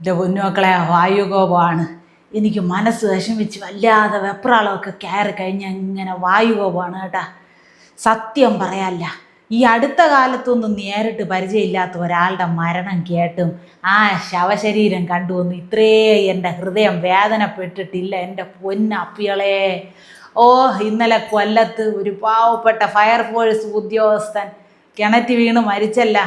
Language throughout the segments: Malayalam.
എന്റെ പൊന്നുമക്കളെ വായുകോപമാണ്. എനിക്ക് മനസ്സ് വിഷമിച്ച് വല്ലാതെ വെപ്രാളമൊക്കെ കയറി കഴിഞ്ഞാൽ ഇങ്ങനെ വായുകോപമാണ് കേട്ടാ. സത്യം പറയാല്ല ഈ അടുത്ത കാലത്തൊന്നും നേരിട്ട് പരിചയമില്ലാത്ത ഒരാളുടെ മരണം കേട്ടും ആ ശവശരീരം കണ്ടുവന്നു ഇത്രേ എന്റെ ഹൃദയം വേദനപ്പെട്ടിട്ടില്ല എന്റെ പൊന്നപ്പികളെ. ഓ ഇന്നലെ കൊല്ലത്ത് ഒരു പാവപ്പെട്ട ഫയർഫോഴ്സ് ഉദ്യോഗസ്ഥൻ കിണറ്റി വീണ് മരിച്ചല്ല.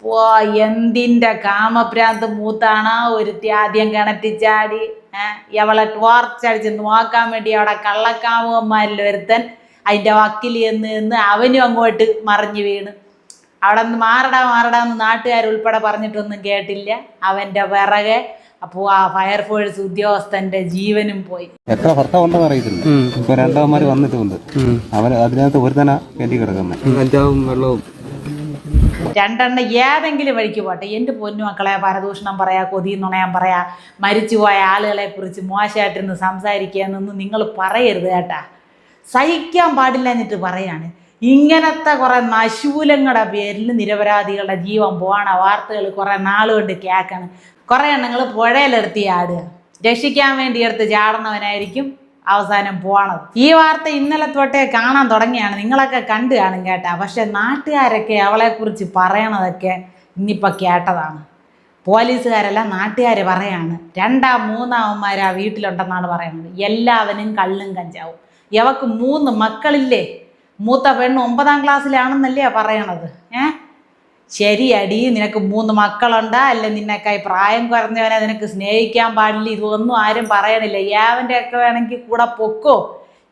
അപ്പോ എന്തിന്റെ കാമഭ്രാന്ത് മൂത്താണ് ഒരുത്തി ആദ്യം കിണറ്റിച്ചാടി? ഏഹ് എവളെ ടോർച്ചടിച്ച് നോക്കാൻ വേണ്ടി അവിടെ കള്ളക്കാമുകന്മാരിൽ ഒരുത്തൻ അതിന്റെ വക്കിൽ എന്ന് നിന്ന് അവനും അങ്ങോട്ട് മറിഞ്ഞു വീണ്. അവിടെ നിന്ന് മാറടാ മാറടാന്ന് നാട്ടുകാരുൾപ്പെടെ പറഞ്ഞിട്ടൊന്നും കേട്ടില്ല. അവന്റെ പിറകെ അപ്പോൾ ആ ഫയർഫോഴ്സ് ഉദ്യോഗസ്ഥന്റെ ജീവനും പോയി. എത്ര ഭർത്താവുണ്ടെന്ന് അറിയത്തില്ല. ഇപ്പൊ വന്നിട്ടുണ്ട്. അവർ അതിനകത്ത് ഒരു തന്നെ കിടക്കുന്നു. കിടക്കുന്നത് വെള്ളവും. രണ്ടെണ്ണം ഏതെങ്കിലും വഴിക്ക് പോട്ടെ. എന്റെ പൊന്നു മക്കളെ പരദൂഷണം പറയാ കൊതി നുണയാൻ പറയാ മരിച്ചുപോയ ആളുകളെ കുറിച്ച് മോശമായിട്ടിരുന്ന് സംസാരിക്കുക എന്നൊന്നും നിങ്ങൾ പറയരുത് കേട്ടാ. സഹിക്കാൻ പാടില്ല എന്നിട്ട് പറയാണ്. ഇങ്ങനത്തെ കുറേ നശൂലങ്ങളുടെ പേരിൽ നിരപരാധികളുടെ ജീവൻ പോകണ വാർത്തകൾ കുറേ നാളുകൊണ്ട് കേൾക്കണം. കുറേ എണ്ണങ്ങൾ പുഴയിലെടുത്തി ആടുക രക്ഷിക്കാൻ വേണ്ടി എടുത്ത് ചാടണവനായിരിക്കും അവസാനം പോണത്. ഈ വാർത്ത ഇന്നലെ തൊട്ടേ കാണാൻ തുടങ്ങിയാണ്. നിങ്ങളൊക്കെ കണ്ടു കാണും കേട്ടാ. പക്ഷെ നാട്ടുകാരൊക്കെ അവളെക്കുറിച്ച് പറയണതൊക്കെ ഇന്നിപ്പോൾ കേട്ടതാണ്. പോലീസുകാരല്ല നാട്ടുകാർ പറയാണ്. രണ്ടാം മൂന്നാമന്മാർ ആ വീട്ടിലുണ്ടെന്നാണ് പറയുന്നത്. എല്ലാവനും കള്ളും കഞ്ചാവും. ഇവക്ക് മൂന്ന് മക്കളില്ലേ? മൂത്ത പെണ്ണ് ഒമ്പതാം ക്ലാസ്സിലാണെന്നല്ലേ പറയണത്. ഏ? ശരിയടി നിനക്ക് മൂന്ന് മക്കളുണ്ട് അല്ല നിന്നെക്കായി പ്രായം കുറഞ്ഞവനെ നിനക്ക് സ്നേഹിക്കാൻ പാടില്ല ഇതൊന്നും ആരും പറയണില്ല ഏവന്റെ ഒക്കെ വേണമെങ്കിൽ കൂടെ പൊക്കോ.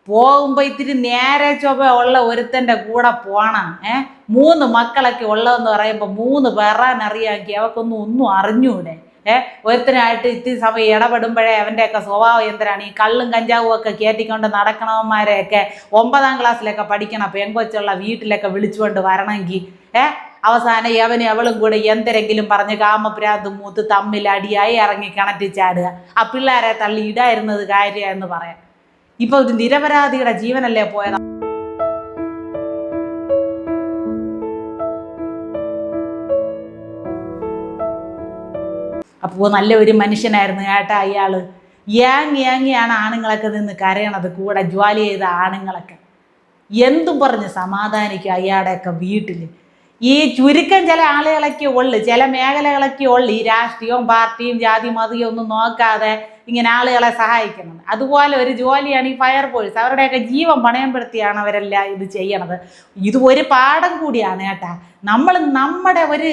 പോകുമ്പോൾ ഇത്തിരി നേരെ ചൊവ്വ ഉള്ള ഒരുത്തന്റെ കൂടെ പോണം ഏ? മൂന്ന് മക്കളൊക്കെ ഉള്ളതെന്ന് പറയുമ്പോൾ മൂന്ന് പേറാനറിയാമെങ്കിൽ അവക്കൊന്നും ഒന്നും അറിഞ്ഞൂടെ ഏ? ഒരുത്തനായിട്ട് ഇത്തിരി സമയം ഇടപെടുമ്പോഴേ അവന്റെയൊക്കെ സ്വഭാവം എന്തിനാണ്? ഈ കള്ളും കഞ്ചാവും ഒക്കെ കയറ്റിക്കൊണ്ട് നടക്കണവന്മാരെയൊക്കെ ഒമ്പതാം ക്ലാസ്സിലൊക്കെ പഠിക്കണം പെങ്കൊച്ചുള്ള വീട്ടിലൊക്കെ വിളിച്ചുകൊണ്ട് വരണമെങ്കിൽ ഏ? അവസാനം യവനും അവളും കൂടെ എന്തെങ്കിലും പറഞ്ഞ് കാമപ്രാന്തും മൂത്ത് തമ്മിൽ അടിയായി ഇറങ്ങി കിണറ്റി ചാടുക ആ പിള്ളേരെ തള്ളി ഇടായിരുന്നത് കാര്യമെന്ന് പറയാം. ഇപ്പൊ ഒരു നിരപരാധിയുടെ ജീവനല്ലേ പോയത്? അപ്പോൾ നല്ല ഒരു മനുഷ്യനായിരുന്നു കേട്ടാ അയാൾ യാങ് ഏങ്ങിയാണ് ആണുങ്ങളൊക്കെ നിന്ന് കരയണത് കൂടെ ജോലി ചെയ്ത ആണുങ്ങളൊക്കെ. എന്തും പറഞ്ഞ് സമാധാനിക്കും അയാളുടെയൊക്കെ വീട്ടിൽ ഈ ചുരുക്കം ചില ആളുകളൊക്കെ ഉള്ളു ചില മേഖലകളൊക്കെ ഉള്ളു ഈ രാഷ്ട്രീയവും പാർട്ടിയും ജാതി മതിയും ഒന്നും നോക്കാതെ ഇങ്ങനെ ആളുകളെ സഹായിക്കുന്നത്. അതുപോലെ ഒരു ജോലിയാണ് ഈ ഫയർ ഫോഴ്സ് അവരുടെയൊക്കെ ജീവൻ പണയപ്പെടുത്തിയാണ് അവരെല്ലാം ഇത് ചെയ്യണത്. ഇത് ഒരു പാഠം കൂടിയാണ് കേട്ടാ. നമ്മൾ നമ്മുടെ ഒരു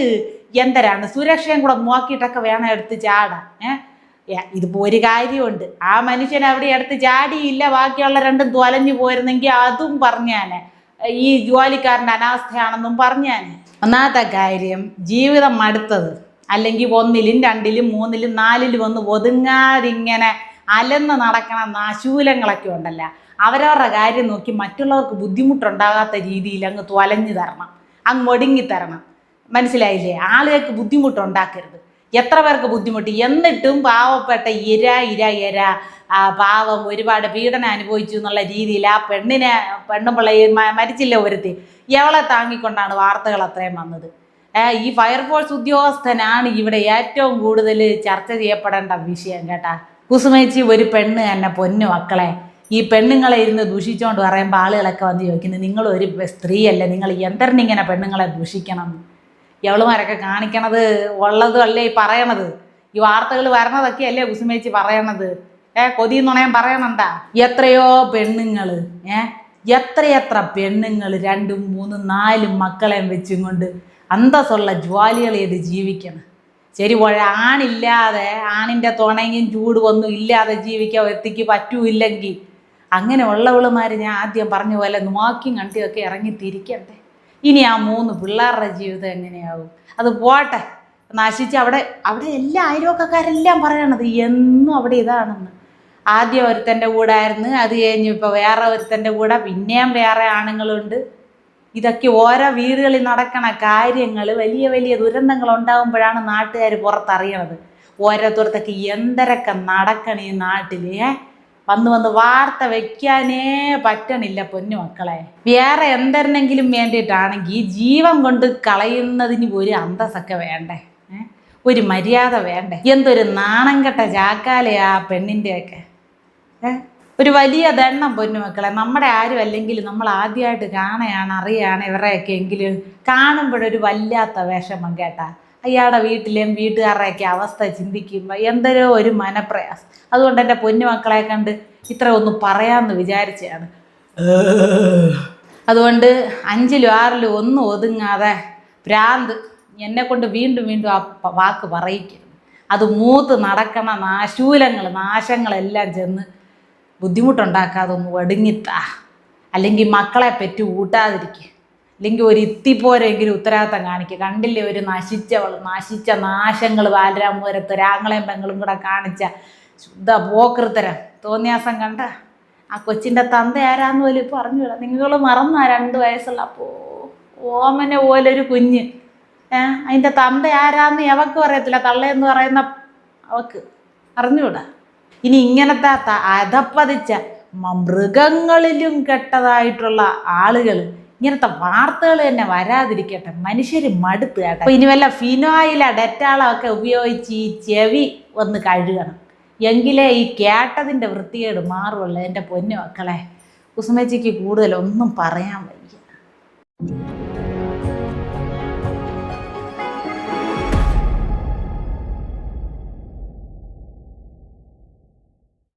എന്തരാണ്? സുരക്ഷയും കൂടെ നോക്കിയിട്ടൊക്കെ വേണം എടുത്ത് ചാടാൻ. ഏഹ് ഇതിപ്പോൾ ഒരു കാര്യമുണ്ട്. ആ മനുഷ്യൻ അവിടെ എടുത്ത് ചാടിയില്ല ബാക്കിയുള്ള രണ്ടും തൊലഞ്ഞു പോയിരുന്നെങ്കിൽ അതും പറഞ്ഞാനെ. ഈ ജോലിക്കാരന്റെ അനാസ്ഥയാണെന്നും പറഞ്ഞാൽ ഒന്നാമത്തെ കാര്യം ജീവിതം മടുത്തത്. അല്ലെങ്കിൽ ഒന്നിലും രണ്ടിലും മൂന്നിലും നാലിലും ഒന്ന് ഒതുങ്ങാതിങ്ങനെ അലന്ന് നടക്കണ നാശൂലങ്ങളൊക്കെ ഉണ്ടല്ലോ. അവരവരുടെ കാര്യം നോക്കി മറ്റുള്ളവർക്ക് ബുദ്ധിമുട്ടുണ്ടാകാത്ത രീതിയിൽ അങ്ങ് തൊലഞ്ഞു തരണം. അങ്ങ് ഒടുങ്ങി തരണം. മനസ്സിലായില്ലേ? ആളുകൾക്ക് ബുദ്ധിമുട്ടുണ്ടാക്കരുത്. എത്ര പേർക്ക് ബുദ്ധിമുട്ട്? എന്നിട്ടും പാവപ്പെട്ട ഇര ഇര ഇര ആ പാവം ഒരുപാട് പീഡനം അനുഭവിച്ചു എന്നുള്ള രീതിയിൽ ആ പെണ്ണിനെ പെണ്ണും മ- മരിച്ചില്ല ഒരുത്തി? എവളെ താങ്ങിക്കൊണ്ടാണ് വാർത്തകൾ അത്രയും വന്നത്. ഈ ഫയർഫോഴ്സ് ഉദ്യോഗസ്ഥനാണ് ഇവിടെ ഏറ്റവും കൂടുതൽ ചർച്ച ചെയ്യപ്പെടേണ്ട വിഷയം കേട്ടാ. കുസുമേച്ചി ഒരു പെണ്ണ് തന്നെ പൊന്നു മക്കളെ. ഈ പെണ്ണുങ്ങളെ ഇരുന്ന് ദൂഷിച്ചുകൊണ്ട് പറയുമ്പോൾ ആളുകളൊക്കെ വന്ന് ചോദിക്കുന്നത് നിങ്ങൾ ഒരു സ്ത്രീയല്ലേ? നിങ്ങൾ എന്തരണിങ്ങനെ പെണ്ണുങ്ങളെ ദൂഷിക്കണം? എവളുമാരൊക്കെ കാണിക്കണത് ഉള്ളതും അല്ലേ ഈ പറയണത്? ഈ വാർത്തകൾ വരണതൊക്കെയല്ലേ കുസുമേച്ചി പറയണത്? ഏ കൊതി നുണയം പറയണണ്ട എത്രയോ പെണ്ണുങ്ങൾ ഏ? എത്രയെത്ര പെണ്ണുങ്ങൾ രണ്ടും മൂന്നും നാലും മക്കളെയും വെച്ചും കൊണ്ട് അന്തസ്സുള്ള ജ്വാലികൾ ചെയ്ത് ജീവിക്കണം. ശരി ആണില്ലാതെ ആണിന്റെ തുണയും ചൂട് ഒന്നും ഇല്ലാതെ ജീവിക്കാൻ എത്തിക്ക് പറ്റൂല്ലെങ്കിൽ അങ്ങനെ ഉള്ളവളുമാർ ഞാൻ ആദ്യം പറഞ്ഞ പോലെ നോക്കിയും കണ്ടിയൊക്കെ ഇറങ്ങി തിരിക്കണ്ടേ ഇനി ആ മൂന്ന് പിള്ളേരുടെ ജീവിതം എങ്ങനെയാവും? അത് പോട്ടെ നശിച്ച് അവിടെ അവിടെ എല്ലാ അയൽവക്കക്കാരെല്ലാം പറയണത് എന്നും അവിടെ ഇതാണെന്ന്. ആദ്യം ഒരുത്തന്റെ കൂടെ ആയിരുന്നു അത് കഴിഞ്ഞ് ഇപ്പോൾ വേറെ ഒരുത്തന്റെ കൂടെ പിന്നെയും വേറെ ആണുങ്ങളുണ്ട്. ഇതൊക്കെ ഓരോ വീടുകളിൽ നടക്കണ കാര്യങ്ങൾ വലിയ വലിയ ദുരന്തങ്ങൾ ഉണ്ടാകുമ്പോഴാണ് നാട്ടുകാർ പുറത്തറിയണത്. ഓരോരുത്തർക്ക് എന്തരൊക്കെ നടക്കണ ഈ നാട്ടിൽ വന്ന് വന്ന് വാർത്ത വെക്കാനേ പറ്റണില്ല പൊന്നു മക്കളെ. വേറെ എന്തരണെങ്കിലും വേണ്ടിയിട്ടാണെങ്കിൽ ജീവൻ കൊണ്ട് കളയുന്നതിന് ഒരു അന്തസ്സൊക്കെ വേണ്ടേ ഒരു മര്യാദ വേണ്ടേ? എന്തൊരു നാണം കെട്ട ചാക്കാലയാ പെണ്ണിന്റെയൊക്കെ ഒരു വലിയ ദണ്ണം പൊന്നു മക്കളെ. നമ്മുടെ ആരും അല്ലെങ്കിൽ നമ്മൾ ആദ്യമായിട്ട് കാണുകയാണ് അറിയാണ് ഇവരെയൊക്കെ എങ്കിലും കാണുമ്പോഴൊരു വല്ലാത്ത വിഷമം കേട്ടാ. അയാളുടെ വീട്ടിലെയും വീട്ടുകാരുടെയൊക്കെ അവസ്ഥ ചിന്തിക്കുമ്പോൾ എന്തൊരു ഒരു മനപ്രയാസം. അതുകൊണ്ട് എന്റെ പൊന്നു മക്കളെ കണ്ട് ഇത്ര ഒന്ന് പറയാമെന്ന് വിചാരിച്ചതാണ്. അതുകൊണ്ട് അഞ്ചിലും ആറിലും ഒന്നും ഒതുങ്ങാതെ ഭ്രാന്ത് എന്നെ കൊണ്ട് വീണ്ടും വീണ്ടും ആ വാക്ക് പറയിക്കരുത്. അത് മൂത്ത് നടക്കണ നാശൂലങ്ങൾ നാശങ്ങളെല്ലാം ചെന്ന് ബുദ്ധിമുട്ടുണ്ടാക്കാതെ ഒന്ന് ഒടുങ്ങിത്താ അല്ലെങ്കിൽ മക്കളെ പറ്റി ഊട്ടാതിരിക്കുക അല്ലെങ്കിൽ ഒരു ഇത്തിപ്പോരെങ്കിലും ഉത്തരവാദിത്തം കാണിക്കുക കണ്ടില്ലേ ഒരു നശിച്ചവൾ നശിച്ച നാശങ്ങൾ ബാലരാമപുരത്ത് രാങ്ങളെയും പെങ്ങളും കൂടെ കാണിച്ച ശുദ്ധ പോക്കൃത്തരം തോന്നിയാസം കണ്ട? ആ കൊച്ചിന്റെ തന്ത ആരാന്ന് പോലും ഇപ്പോൾ അറിഞ്ഞൂടാ. നിങ്ങൾ മറന്നാ രണ്ട് വയസ്സുള്ള അപ്പോൾ ഓമനെ പോലൊരു കുഞ്ഞ്. ഏഹ് അതിന്റെ തന്ത ആരാന്ന് എവക്കും പറയത്തില്ല. തള്ളയെന്ന് പറയുന്ന അവക്ക് അറിഞ്ഞൂടാ. ഇനി ഇങ്ങനത്തെ അധപ്പതിച്ച മൃഗങ്ങളിലും കെട്ടതായിട്ടുള്ള ആളുകൾ ഇങ്ങനത്തെ വാർത്തകൾ തന്നെ വരാതിരിക്കട്ടെ. മനുഷ്യർ മടുത്ത് കേട്ടോ. ഇനി വല്ല ഫിനോയില ഡെറ്റാളൊക്കെ ഉപയോഗിച്ച് ഈ ചെവി ഒന്ന് കഴുകണം. എങ്കിലേ ഈ കേട്ടതിന്റെ വൃത്തികേട് മാറുള്ളൂ എന്റെ പൊന്നു മക്കളെ. കുസുമേച്ചിക്ക് കൂടുതലൊന്നും പറയാൻ വയ്യ.